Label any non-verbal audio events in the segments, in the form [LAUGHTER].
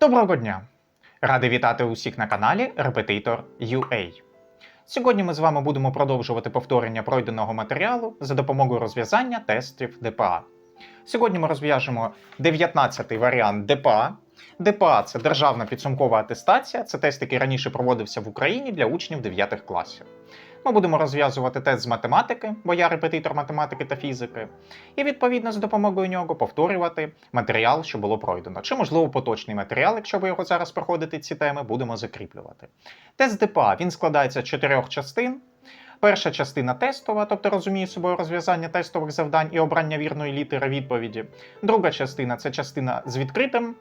Доброго дня! Радий вітати усіх на каналі UA. Сьогодні ми з вами будемо продовжувати повторення пройденого матеріалу за допомогою розв'язання тестів ДПА. Сьогодні ми розв'яжемо 19-й варіант ДПА. ДПА це державна підсумкова атестація, це тест, який раніше проводився в Україні для учнів 9 класів. Ми будемо розв'язувати тест з математики, бо я репетитор математики та фізики, і відповідно з допомогою нього повторювати матеріал, що було пройдено, чи можливо поточний матеріал, якщо ви його зараз проходите ці теми, будемо закріплювати. Тест ДПА він складається з чотирьох частин. Перша частина тестова, тобто розуміє собою розв'язання тестових завдань і обрання вірної літери відповіді. Друга частина це частина з відкритим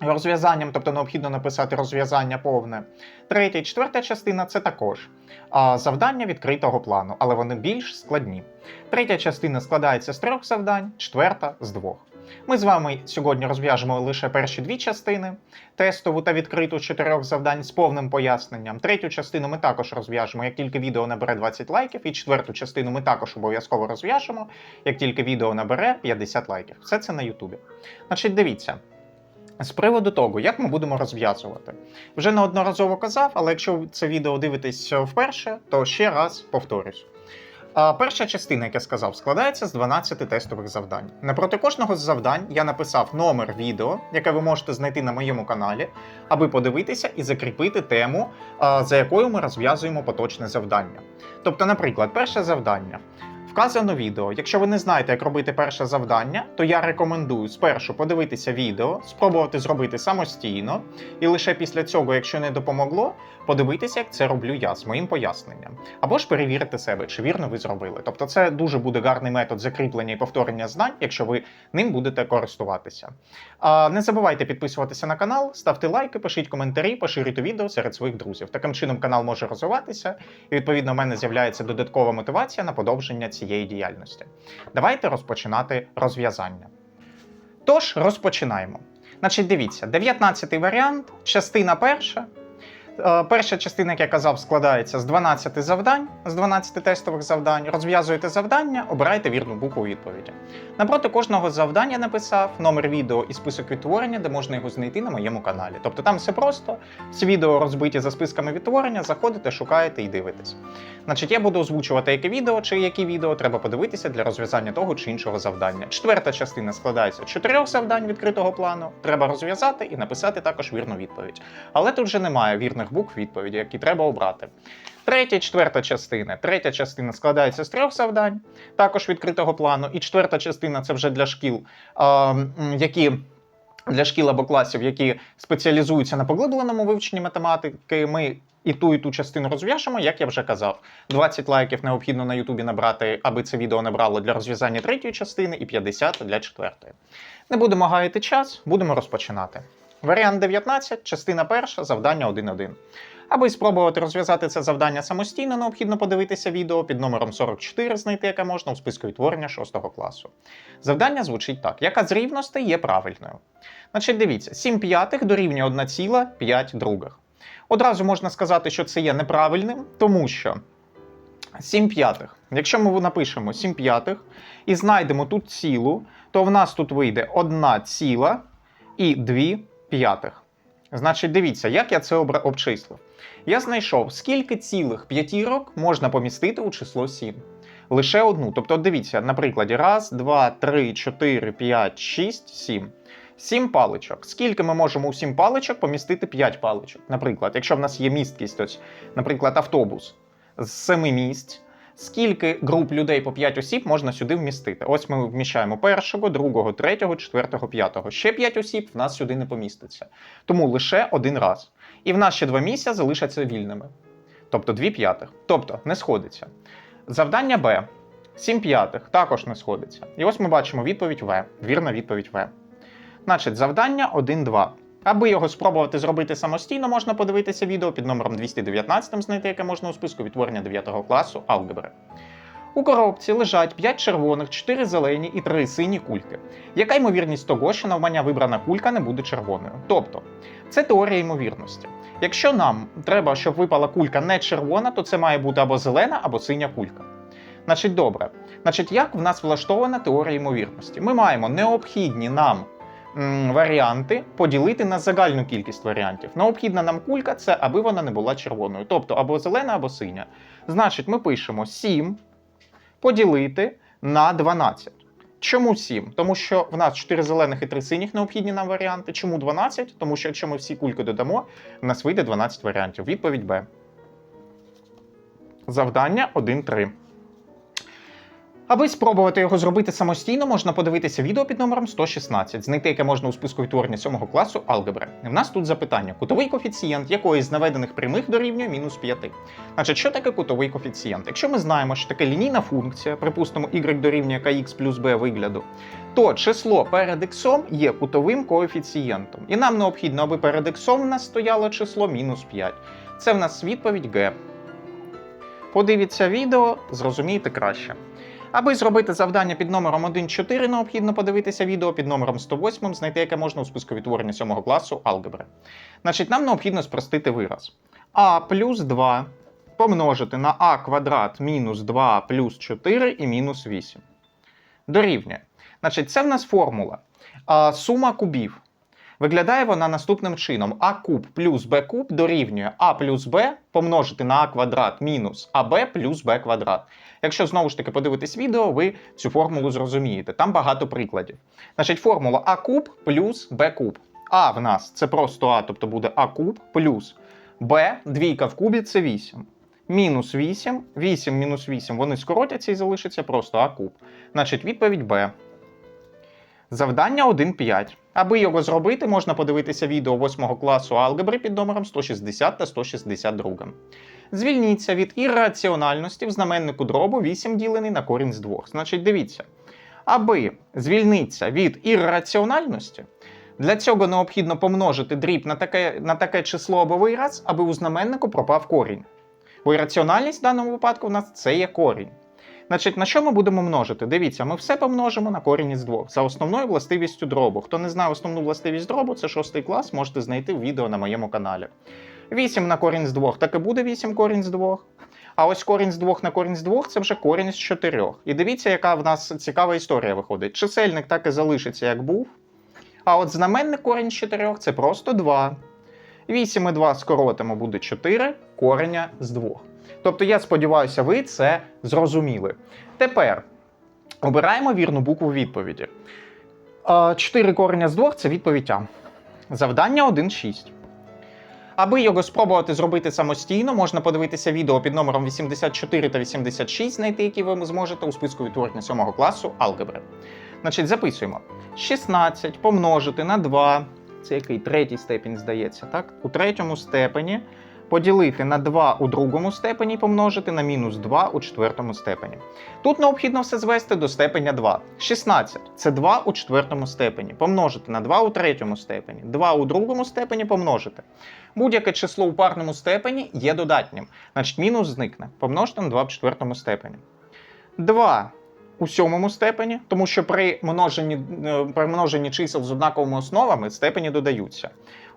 розв'язанням, тобто необхідно написати розв'язання повне. Третя і четверта частина це також а, завдання відкритого плану, але вони більш складні. Третя частина складається з трьох завдань, четверта з двох. Ми з вами сьогодні розв'яжемо лише перші дві частини тестову та відкриту чотирьох завдань з повним поясненням. Третю частину ми також розв'яжемо, як тільки відео набере 20 лайків, і четверту частину ми також обов'язково розв'яжемо, як тільки відео набере 50 лайків. Все це на Ютубі. Значить, дивіться. З приводу того, як ми будемо розв'язувати, вже неодноразово казав, але якщо це відео дивитесь вперше, то ще раз повторюсь. Перша частина, як я сказав, складається з 12 тестових завдань. Напроти кожного з завдань я написав номер відео, яке ви можете знайти на моєму каналі, аби подивитися і закріпити тему, за якою ми розв'язуємо поточне завдання. Тобто, наприклад, перше завдання. Вказано відео. Якщо ви не знаєте, як робити перше завдання, то я рекомендую спершу подивитися відео, спробувати зробити самостійно, і лише після цього, якщо не допомогло, подивитися, як це роблю я з моїм поясненням. Або ж перевірити себе, чи вірно ви зробили. Тобто, це дуже буде гарний метод закріплення і повторення знань, якщо ви ним будете користуватися. А не забувайте підписуватися на канал, ставте лайки, пишіть коментарі, поширюйте відео серед своїх друзів. Таким чином канал може розвиватися, і відповідно в мене з'являється додаткова мотивація на подовження цієї діяльності. Давайте розпочинати розв'язання. Тож, розпочинаємо. Значить, дивіться, 19 варіант, частина перша. Е, Перша частина, як я казав, складається з 12 завдань, з 12 тестових завдань. Розв'язуєте завдання, обирайте вірну букву відповіді. Напроти кожного завдання написав номер відео і список відтворення, де можна його знайти на моєму каналі. Тобто там все просто, всі відео розбиті за списками відтворення, заходите, шукаєте і дивитесь. Значить, я буду озвучувати, яке відео чи які відео треба подивитися для розв'язання того чи іншого завдання. Четверта частина складається з чотирьох завдань відкритого плану. Треба розв'язати і написати також вірну відповідь. Але тут вже немає вірних букв відповіді, які треба обрати. Третя і четверта частина. Третя частина складається з трьох завдань, також відкритого плану. І четверта частина це вже для шкіл, які. Для шкіл або класів, які спеціалізуються на поглибленому вивченні математики, ми і ту, і ту частину розв'яжемо, як я вже казав. 20 лайків необхідно на Ютубі набрати, аби це відео набрало для розв'язання третьої частини, і 50 для четвертої. Не будемо гаяти час, будемо розпочинати. Варіант 19, частина перша, завдання 1.1. Аби спробувати розв'язати це завдання самостійно, необхідно подивитися відео під номером 44, знайти яке можна у списку відтворення 6 класу. Завдання звучить так: яка з рівностей є правильною? Значить, дивіться, 7 п'ятих дорівнює 1,5 других. Одразу можна сказати, що це є неправильним, тому що 7 п'ятих. Якщо ми напишемо 7 п'ятих і знайдемо тут цілу, то в нас тут вийде 1 ціла і 2 п'ятих. Значить, дивіться, як я це обчислив. Я знайшов, скільки цілих п'ятірок можна помістити у число 7. Лише одну. Тобто, дивіться, на прикладі: раз, два, три, чотири, п'ять, шість, сім. Сім паличок. Скільки ми можемо у сім паличок помістити 5 паличок? Наприклад, якщо в нас є місткість, ось, наприклад, автобус з семи місць, скільки груп людей по 5 осіб можна сюди вмістити? Ось ми вміщаємо першого, другого, третього, четвертого, п'ятого. Ще 5 осіб в нас сюди не поміститься. Тому лише один раз. І в нас ще два місця залишаться вільними. Тобто 2 п'ятих. Тобто не сходиться. Завдання Б. 7 п'ятих також не сходиться. І ось ми бачимо відповідь В. Вірна відповідь В. Значить, завдання 1-2. Аби його спробувати зробити самостійно, можна подивитися відео під номером 219, знайти яке можна у списку відтворення 9 класу алгебри. У коробці лежать 5 червоних, 4 зелені і 3 сині кульки. Яка ймовірність того, що навмання вибрана кулька не буде червоною? Тобто, це теорія ймовірності. Якщо нам треба, щоб випала кулька не червона, то це має бути або зелена, або синя кулька. Значить, добре. Значить, як в нас влаштована теорія ймовірності? Ми маємо необхідні нам варіанти поділити на загальну кількість варіантів. Необхідна нам кулька це, аби вона не була червоною. Тобто або зелена, або синя. Значить, ми пишемо 7 поділити на 12. Чому 7? Тому що в нас 4 зелених і 3 синіх необхідні нам варіанти. Чому 12? Тому що якщо ми всі кульки додамо, в нас вийде 12 варіантів. Відповідь Б. Завдання 1-3. Аби спробувати його зробити самостійно, можна подивитися відео під номером 116, знайти яке можна у списку відтворення 7 класу алгебри. В нас тут запитання: кутовий коефіцієнт якої з наведених прямих дорівнює мінус 5. Значить, що таке кутовий коефіцієнт? Якщо ми знаємо, що таке лінійна функція, припустимо, y дорівнює kx плюс b вигляду, то число перед x є кутовим коефіцієнтом. І нам необхідно, аби перед x в нас стояло число мінус 5. Це в нас відповідь Г. Подивіться відео, зрозумієте краще. Аби зробити завдання під номером 1.4, необхідно подивитися відео під номером 108, знайти яке можна у списку відтворення 7 класу алгебри. Значить, нам необхідно спростити вираз. а плюс 2 помножити на а квадрат мінус 2 плюс 4 і мінус 8. Дорівнює. Значить, це в нас формула. А, сума кубів. Виглядає вона наступним чином: а куб плюс б куб дорівнює а плюс б помножити на а квадрат мінус аб плюс б квадрат. Якщо знову ж таки подивитись відео, ви цю формулу зрозумієте. Там багато прикладів. Значить, формула а куб плюс б куб. А в нас це просто а, тобто буде а куб плюс б, двійка в кубі це 8. Мінус 8, 8 мінус 8 вони скоротяться і залишиться просто а куб. Значить, відповідь Б. Завдання 1.5. Аби його зробити, можна подивитися відео 8 класу алгебри під номером 160 та 162. Звільніться від ірраціональності в знаменнику дробу 8 ділений на корінь з 2. Значить, дивіться. Аби звільнитися від ірраціональності, для цього необхідно помножити дріб на таке, на таке число або вираз, аби у знаменнику пропав корінь. Бо ірраціональність в даному випадку в нас це є корінь. Значить, на що ми будемо множити? Дивіться, ми все помножимо на корінь із двох за основною властивістю дробу. Хто не знає основну властивість дробу, це шостий клас, можете знайти в відео на моєму каналі. 8 на корінь з двох, так і буде 8 корінь з двох. А ось корінь з двох на корінь з двох це вже корінь з чотирьох. І дивіться, яка в нас цікава історія виходить. Чисельник так і залишиться, як був. А от знаменник корінь з чотирьох це просто 2. 8 і 2 скоротимо буде 4 кореня з двох. Тобто, я сподіваюся, ви це зрозуміли. Тепер обираємо вірну букву відповіді. 4 кореня з 2 це відповідь А. Завдання 1.6. Аби його спробувати зробити самостійно, можна подивитися відео під номером 84 та 86, знайти які ви зможете у списку відтворення 7 класу алгебри. Значить, записуємо. 16 помножити на 2, це який третій степінь здається, так? У третьому степені поділити на 2 у другому степені і помножити на мінус 2 у четвертому степені. Тут необхідно все звести до степеня 2. 16 це 2 у четвертому степені. Помножити на 2 у третьому степені. 2 у другому степені помножити. Будь-яке число у парному степені є додатнім. Значить, мінус зникне. Помножити на 2 в четвертому степені. 2 у сьомому степені, тому що при множенні, е, при множенні чисел з однаковими основами степені додаються.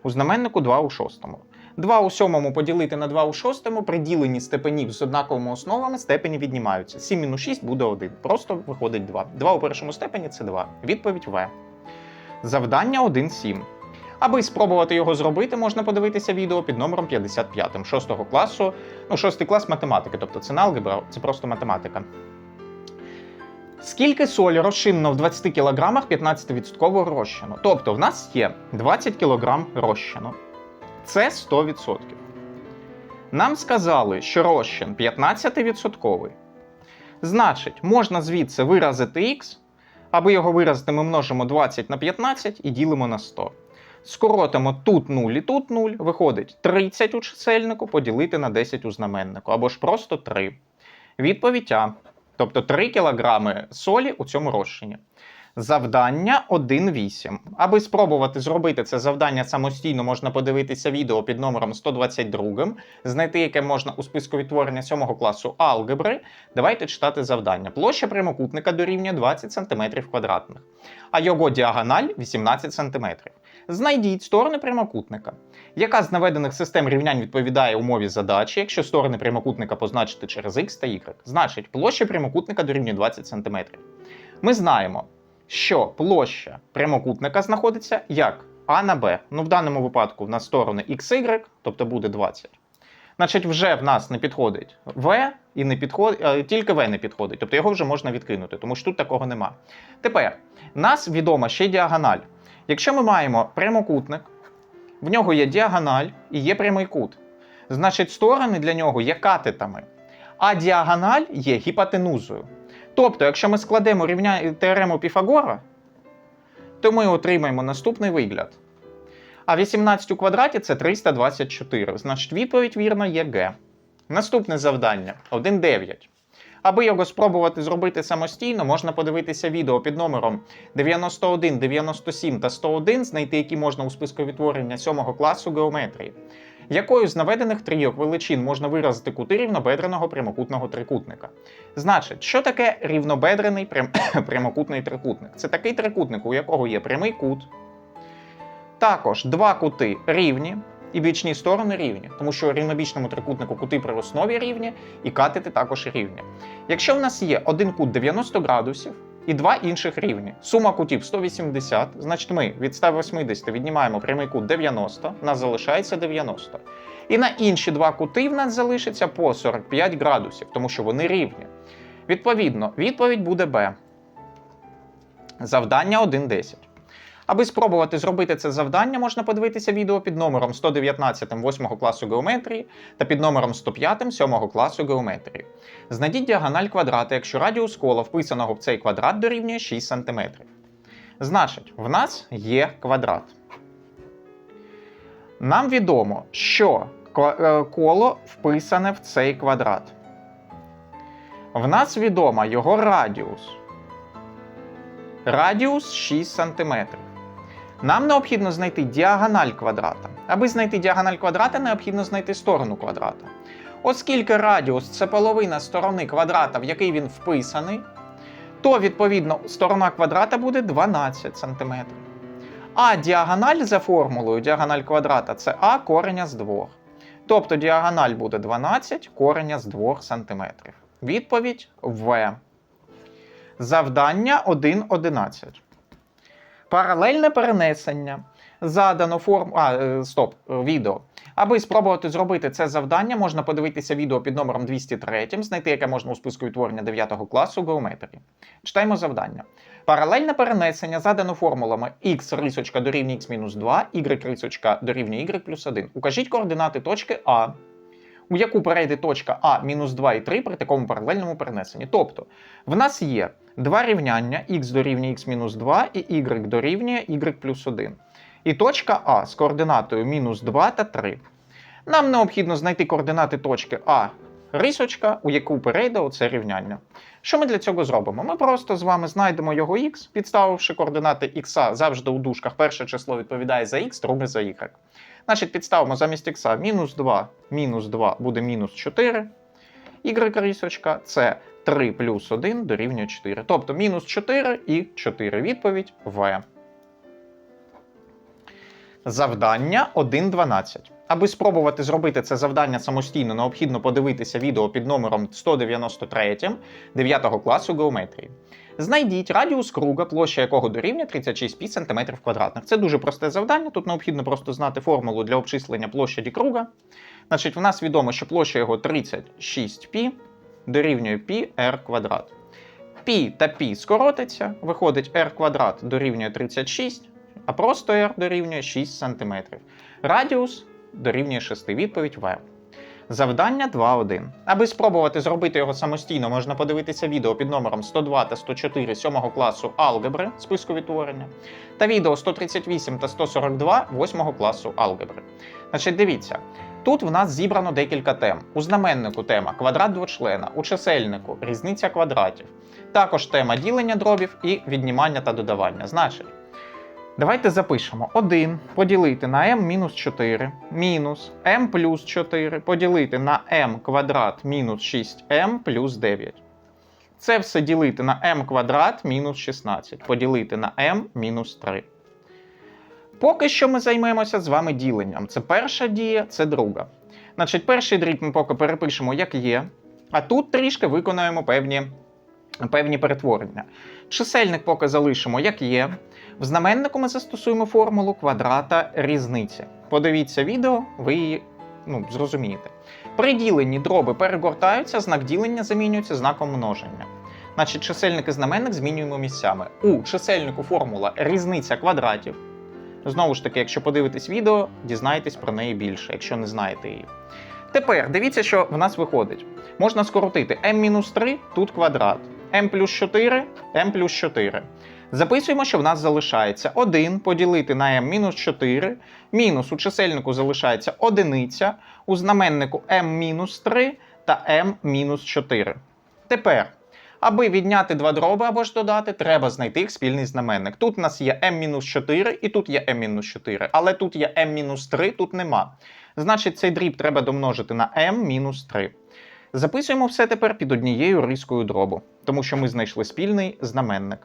У знаменнику 2 у шостому. 2 у сьомому поділити на 2 у шостому, при діленні степенів з однаковими основами степені віднімаються. 7 мінус 6 буде 1. Просто виходить 2. 2 у першому степені це 2. Відповідь В. Завдання 1.7. Аби спробувати його зробити, можна подивитися відео під номером 55 6 класу, ну 6 клас математики, тобто це не алгебра, це просто математика. Скільки солі розчинено в 20 кг 15% розчину? Тобто в нас є 20 кг розчину. Це 100%. Нам сказали, що розчин 15%. Значить, можна звідси виразити х, аби його виразити, ми множимо 20 на 15 і ділимо на 100. Скоротимо тут 0 і тут 0, виходить 30 у чисельнику поділити на 10 у знаменнику, або ж просто 3. Відповідь А. Тобто 3 кг солі у цьому розчині. Завдання 1.8. Аби спробувати зробити це завдання самостійно, можна подивитися відео під номером 122, знайти яке можна у списку відтворення 7 класу алгебри. Давайте читати завдання. Площа прямокутника дорівнює 20 см квадратних, а його діагональ 18 см. Знайдіть сторони прямокутника. Яка з наведених систем рівнянь відповідає умові задачі, якщо сторони прямокутника позначити через x та y? Значить, площа прямокутника дорівнює 20 см. Ми знаємо, що площа прямокутника знаходиться як А на Б. Ну, в даному випадку на сторони XY, тобто буде 20. Значить, вже в нас не підходить В і не підходить, е, тільки В не підходить. Тобто його вже можна відкинути, тому що тут такого нема. Тепер нас відома ще діагональ. Якщо ми маємо прямокутник, в нього є діагональ і є прямий кут. Значить, сторони для нього є катетами, а діагональ є гіпотенузою. Тобто, якщо ми складемо рівня... теорему Піфагора, то ми отримаємо наступний вигляд. А 18 у квадраті це 324. Значить, відповідь вірна є Г. Наступне завдання 1.9. Аби його спробувати зробити самостійно, можна подивитися відео під номером 91, 97 та 101, знайти які можна у списку відтворення 7 класу геометрії. Якою з наведених трійок величин можна виразити кути рівнобедреного прямокутного трикутника? Значить, що таке рівнобедрений прям... [COUGHS] прямокутний трикутник? Це такий трикутник, у якого є прямий кут. Також два кути рівні і бічні сторони рівні, тому що у рівнобічному трикутнику кути при основі рівні і катети також рівні. Якщо в нас є один кут 90 градусів і два інших рівні, сума кутів 180, значить ми від 180 віднімаємо прямий кут 90, в нас залишається 90. І на інші два кути в нас залишиться по 45 градусів, тому що вони рівні. Відповідно, відповідь буде Б. Завдання 1.10. Аби спробувати зробити це завдання, можна подивитися відео під номером 119 8 класу геометрії та під номером 105 7 класу геометрії. Знайдіть діагональ квадрата, якщо радіус кола, вписаного в цей квадрат, дорівнює 6 см. Значить, в нас є квадрат. Нам відомо, що е, коло вписане в цей квадрат. В нас відома його радіус. Радіус 6 см. Нам необхідно знайти діагональ квадрата. Аби знайти діагональ квадрата, необхідно знайти сторону квадрата. Оскільки радіус це половина сторони квадрата, в який він вписаний, то відповідно сторона квадрата буде 12 см. А діагональ за формулою діагональ квадрата це а кореня з 2. Тобто діагональ буде 12 кореня з 2 см. Відповідь В. Завдання 1.11. Паралельне перенесення. Задано форму. А, е, стоп, відео. Аби спробувати зробити це завдання, можна подивитися відео під номером 203, знайти яке можна у списку відтворення 9 класу геометрії. Читаємо завдання. Паралельне перенесення задано формулами x рисочка дорівнює x-2, y рисочка дорівнює y плюс 1. Укажіть координати точки А, у яку перейде точка А мінус 2 і 3 при такому паралельному перенесенні. Тобто, в нас є два рівняння x дорівнює x-2 і y дорівнює y плюс 1. І точка А з координатою мінус 2 та 3. Нам необхідно знайти координати точки А рисочка, у яку перейде оце рівняння. Що ми для цього зробимо? Ми просто з вами знайдемо його х, підставивши координати х завжди у дужках. Перше число відповідає за х, друге за y. Значить, підставимо замість х мінус 2, мінус 2 буде мінус 4. Y рисочка це 3 плюс 1 дорівнює 4. Тобто мінус 4 і 4. Відповідь В. Завдання 1.12. Аби спробувати зробити це завдання самостійно, необхідно подивитися відео під номером 193 9 класу геометрії. Знайдіть радіус круга, площа якого дорівнює 36 пі см квадратних. Це дуже просте завдання. Тут необхідно просто знати формулу для обчислення площаді круга. Значить, в нас відомо, що площа його 36 пі дорівнює пі r квадрат. Пі та пі скоротиться, виходить r квадрат дорівнює 36, а просто r дорівнює 6 см. Радіус дорівнює 6. Відповідь В. Завдання 2.1. Аби спробувати зробити його самостійно, можна подивитися відео під номером 102 та 104 7 класу алгебри списку відтворення, та відео 138 та 142 8 класу алгебри. Значить, дивіться, тут в нас зібрано декілька тем. У знаменнику тема квадрат двочлена, у чисельнику різниця квадратів. Також тема ділення дробів і віднімання та додавання. Значить, Давайте запишемо 1 поділити на m мінус 4 мінус m плюс 4 поділити на m квадрат мінус 6m плюс 9. Це все ділити на m квадрат мінус 16 поділити на m мінус 3. Поки що ми займемося з вами діленням. Це перша дія, це друга. Значить, перший дріб ми поки перепишемо, як є. А тут трішки виконаємо певні, певні перетворення. Чисельник поки залишимо як є. В знаменнику ми застосуємо формулу квадрата різниці. Подивіться відео, ви її ну, зрозумієте. При діленні дроби перегортаються, знак ділення замінюється знаком множення. Значить, чисельник і знаменник змінюємо місцями. У чисельнику формула різниця квадратів. Знову ж таки, якщо подивитесь відео, дізнаєтесь про неї більше, якщо не знаєте її. Тепер дивіться, що в нас виходить. Можна скоротити m-3, тут квадрат, m плюс 4, m плюс 4. Записуємо, що в нас залишається 1 поділити на m-4. мінус у чисельнику залишається одиниця, у знаменнику m-3 та m-4. Тепер, аби відняти два дроби або ж додати, треба знайти їх спільний знаменник. Тут у нас є m-4 і тут є m-4, але тут є m-3, тут нема. Значить, цей дріб треба домножити на m-3. Записуємо все тепер під однією рискою дробу, тому що ми знайшли спільний знаменник.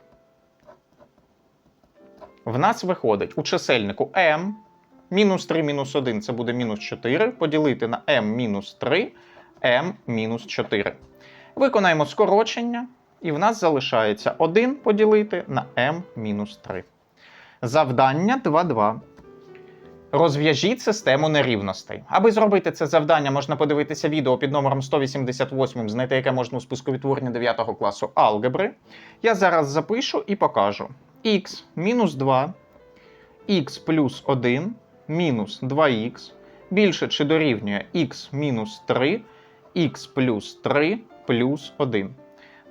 В нас виходить у чисельнику m мінус 3 мінус 1 це буде мінус 4, поділити на m мінус 3, m мінус 4. Виконаємо скорочення, і в нас залишається 1 поділити на m-3. Завдання 2.2. Розв'яжіть систему нерівностей. Аби зробити це завдання, можна подивитися відео під номером 188, знайти яке можна у списку відтворення 9 класу алгебри. Я зараз запишу і покажу. х мінус 2, х плюс 1, мінус 2х, більше чи дорівнює х мінус 3, х плюс 3 плюс 1.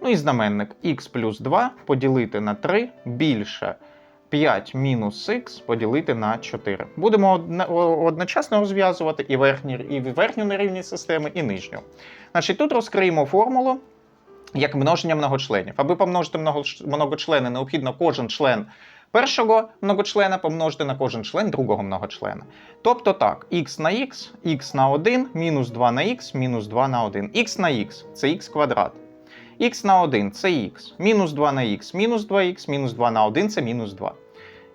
Ну і знаменник х плюс 2 поділити на 3 більше 5 мінус х поділити на 4. Будемо одночасно розв'язувати і, верхні, і верхню нерівність системи, і нижню. Значить, тут розкриємо формулу як множення многочленів. Аби помножити многочлени, необхідно кожен член першого многочлена помножити на кожен член другого многочлена. Тобто так, х на х, х на 1, мінус 2 на х, мінус 2 на 1. х на х це х квадрат. х на 1 це х, мінус 2 на х, мінус 2х, мінус 2 на 1 це мінус 2.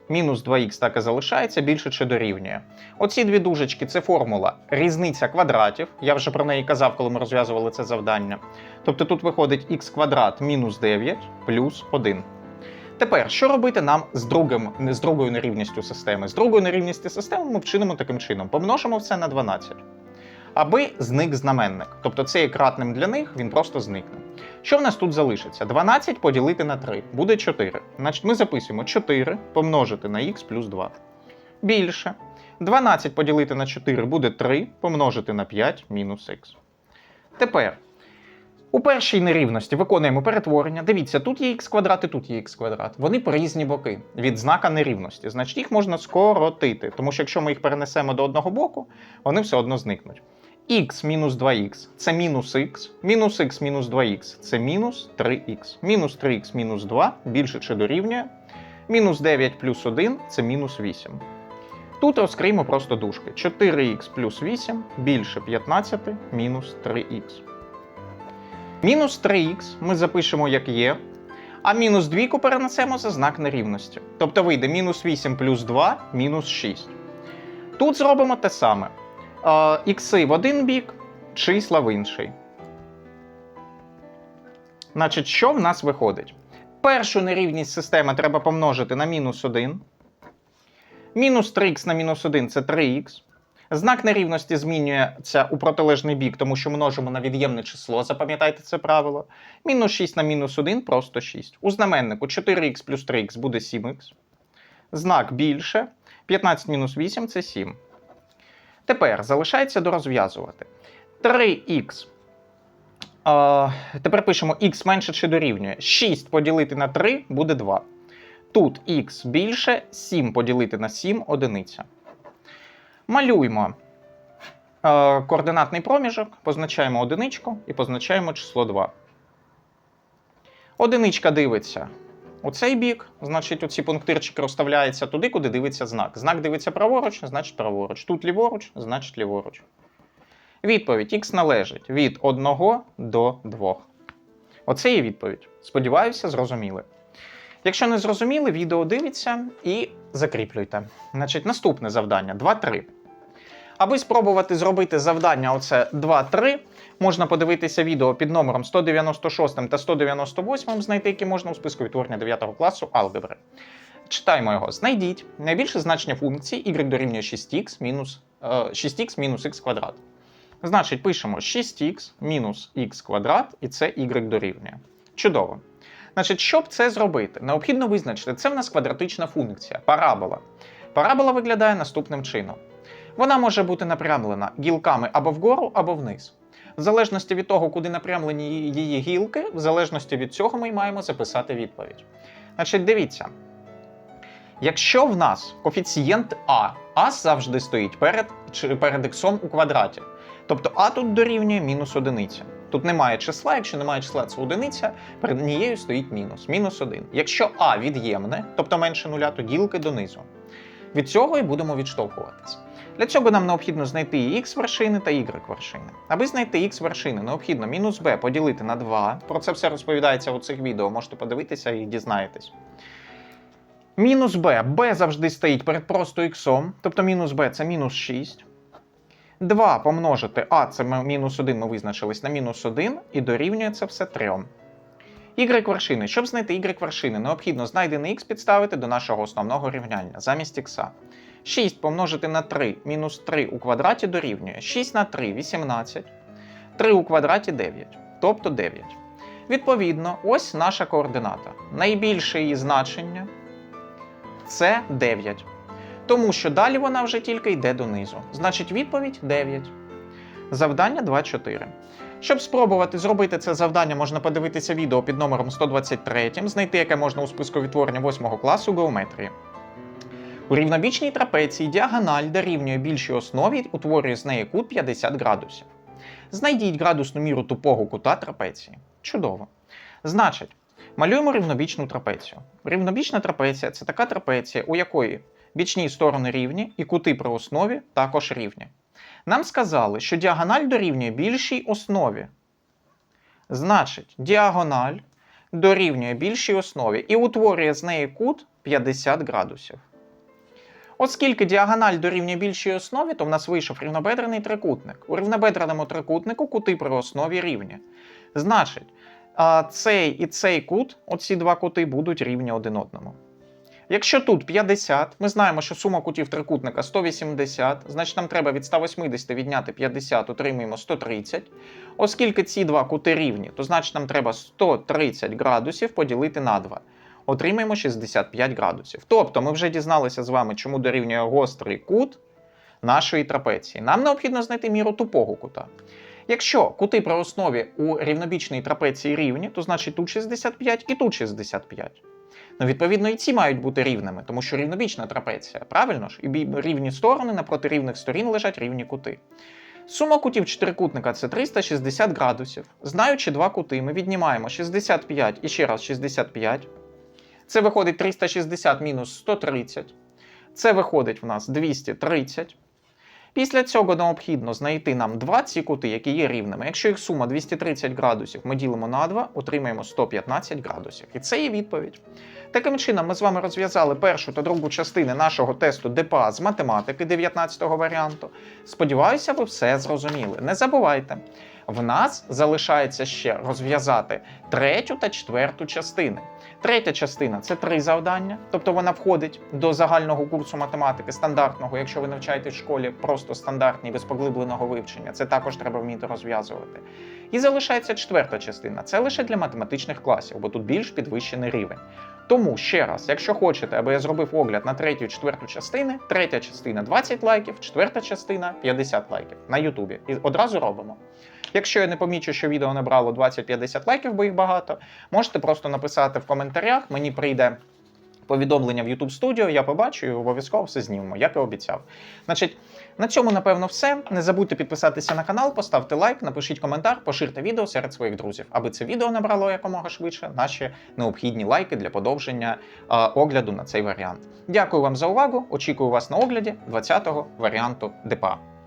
Мінус 2х так і залишається, більше чи дорівнює. Оці дві дужечки це формула різниця квадратів. Я вже про неї казав, коли ми розв'язували це завдання. Тобто тут виходить х квадрат мінус 9 плюс 1. Тепер, що робити нам з другим, не з другою нерівністю системи? З другою нерівністю системи ми вчинимо таким чином: помножимо все на 12. Аби зник знаменник. Тобто це є кратним для них, він просто зникне. Що в нас тут залишиться? 12 поділити на 3 буде 4. Значить, ми записуємо 4 помножити на х плюс 2. Більше. 12 поділити на 4 буде 3 помножити на 5 мінус х. Тепер. У першій нерівності виконуємо перетворення. Дивіться, тут є х квадрат і тут є х квадрат. Вони по різні боки від знака нерівності. Значить, їх можна скоротити, тому що якщо ми їх перенесемо до одного боку, вони все одно зникнуть. х мінус 2х це мінус х, мінус х мінус 2х це мінус 3х. Мінус 3х мінус 2 більше чи дорівнює. Мінус 9 плюс 1 це мінус 8. Тут розкриємо просто дужки. 4х плюс 8 більше 15 мінус 3х. Мінус 3х ми запишемо як є, а мінус 2 перенесемо за знак нерівності. Тобто вийде мінус 8 плюс 2 мінус 6. Тут зробимо те саме. Ікси в один бік, числа в інший. Значить, що в нас виходить? Першу нерівність системи треба помножити на мінус 1. Мінус 3х на мінус 1 це 3х. Знак нерівності змінюється у протилежний бік, тому що множимо на від'ємне число, запам'ятайте це правило. Мінус 6 на мінус 1 просто 6. У знаменнику 4х плюс 3х буде 7х. Знак більше. 15 мінус 8 це 7. Тепер залишається дорозв'язувати. 3х. Е, тепер пишемо х менше чи дорівнює. 6 поділити на 3 буде 2. Тут х більше, 7 поділити на 7 одиниця. Малюємо е, координатний проміжок, позначаємо одиничку і позначаємо число 2. Одиничка дивиться у цей бік, значить, оці пунктирчики розставляються туди, куди дивиться знак. Знак дивиться праворуч, значить праворуч. Тут ліворуч, значить ліворуч. Відповідь х належить від 1 до 2. Оце є відповідь. Сподіваюся, зрозуміли. Якщо не зрозуміли, відео дивіться і закріплюйте. Значить, наступне завдання 2-3. Аби спробувати зробити завдання оце 2-3, можна подивитися відео під номером 196 та 198, знайти які можна у списку відтворення 9 класу алгебри. Читаємо його. Знайдіть найбільше значення функції y дорівнює 6х мінус е, 6х мінус х квадрат. Значить, пишемо 6х мінус х квадрат, і це y дорівнює. Чудово. Значить, щоб це зробити, необхідно визначити, це в нас квадратична функція, парабола. Парабола виглядає наступним чином. Вона може бути напрямлена гілками або вгору, або вниз. В залежності від того, куди напрямлені її- гілки, в залежності від цього ми й маємо записати відповідь. Значить, дивіться. Якщо в нас коефіцієнт А, А завжди стоїть перед, перед іксом у квадраті. Тобто А тут дорівнює мінус одиниця. Тут немає числа, якщо немає числа, це одиниця, перед нею стоїть мінус, мінус 1. Якщо А від'ємне, тобто менше нуля, то ділки донизу. Від цього і будемо відштовхуватись. Для цього нам необхідно знайти х вершини та y вершини. Аби знайти х вершини, необхідно мінус b поділити на 2. Про це все розповідається у цих відео, можете подивитися і дізнаєтесь. Мінус b. b завжди стоїть перед просто х, тобто мінус b це мінус 6. 2 помножити а, це мінус 1, ми визначились на мінус 1, і дорівнює це все 3. Y вершини. Щоб знайти y вершини, необхідно знайдений х підставити до нашого основного рівняння замість х. 6 помножити на 3 мінус 3 у квадраті дорівнює 6 на 3 18, 3 у квадраті 9, тобто 9. Відповідно, ось наша координата. Найбільше її значення це 9. Тому що далі вона вже тільки йде донизу. Значить, відповідь 9. Завдання 2.4. Щоб спробувати зробити це завдання, можна подивитися відео під номером 123, знайти яке можна у списку відтворення 8 класу геометрії. У рівнобічній трапеції діагональ дорівнює більшій основі, утворює з неї кут 50 градусів. Знайдіть градусну міру тупого кута трапеції. Чудово. Значить, малюємо рівнобічну трапецію. Рівнобічна трапеція це така трапеція, у якої бічні сторони рівні і кути при основі також рівні. Нам сказали, що діагональ дорівнює більшій основі. Значить, діагональ дорівнює більшій основі і утворює з неї кут 50 градусів. Оскільки діагональ дорівнює більшій основі, то в нас вийшов рівнобедрений трикутник. У рівнобедреному трикутнику кути при основі рівні. Значить, цей і цей кут, оці два кути, будуть рівні один одному. Якщо тут 50, ми знаємо, що сума кутів трикутника 180, значить нам треба від 180 відняти 50, отримуємо 130. Оскільки ці два кути рівні, то значить нам треба 130 градусів поділити на 2. Отримаємо 65 градусів. Тобто ми вже дізналися з вами, чому дорівнює гострий кут нашої трапеції. Нам необхідно знайти міру тупого кута. Якщо кути при основі у рівнобічній трапеції рівні, то значить тут 65 і тут 65. Ну, відповідно, і ці мають бути рівними, тому що рівнобічна трапеція, правильно ж? І рівні сторони напроти рівних сторін лежать рівні кути. Сума кутів чотирикутника це 360 градусів. Знаючи два кути, ми віднімаємо 65 і ще раз 65. Це виходить 360 мінус 130. Це виходить в нас 230. Після цього необхідно знайти нам два ці кути, які є рівними. Якщо їх сума 230 градусів, ми ділимо на 2, отримаємо 115 градусів. І це є відповідь. Таким чином, ми з вами розв'язали першу та другу частини нашого тесту ДПА з математики 19-го варіанту. Сподіваюся, ви все зрозуміли. Не забувайте, в нас залишається ще розв'язати третю та четверту частини. Третя частина це три завдання, тобто вона входить до загального курсу математики стандартного, якщо ви навчаєтесь в школі просто стандартні без поглибленого вивчення. Це також треба вміти розв'язувати. І залишається четверта частина. Це лише для математичних класів, бо тут більш підвищений рівень. Тому ще раз, якщо хочете, аби я зробив огляд на третю і четверту частини, третя частина 20 лайків, четверта частина 50 лайків на Ютубі. І одразу робимо. Якщо я не помічу, що відео набрало 20-50 лайків, бо їх багато, можете просто написати в коментарях, мені прийде повідомлення в YouTube Studio, я побачу і обов'язково все знімемо, як і обіцяв. Значить, на цьому, напевно, все. Не забудьте підписатися на канал, поставте лайк, напишіть коментар, поширте відео серед своїх друзів, аби це відео набрало якомога швидше наші необхідні лайки для подовження е, огляду на цей варіант. Дякую вам за увагу. Очікую вас на огляді 20-го варіанту ДПА.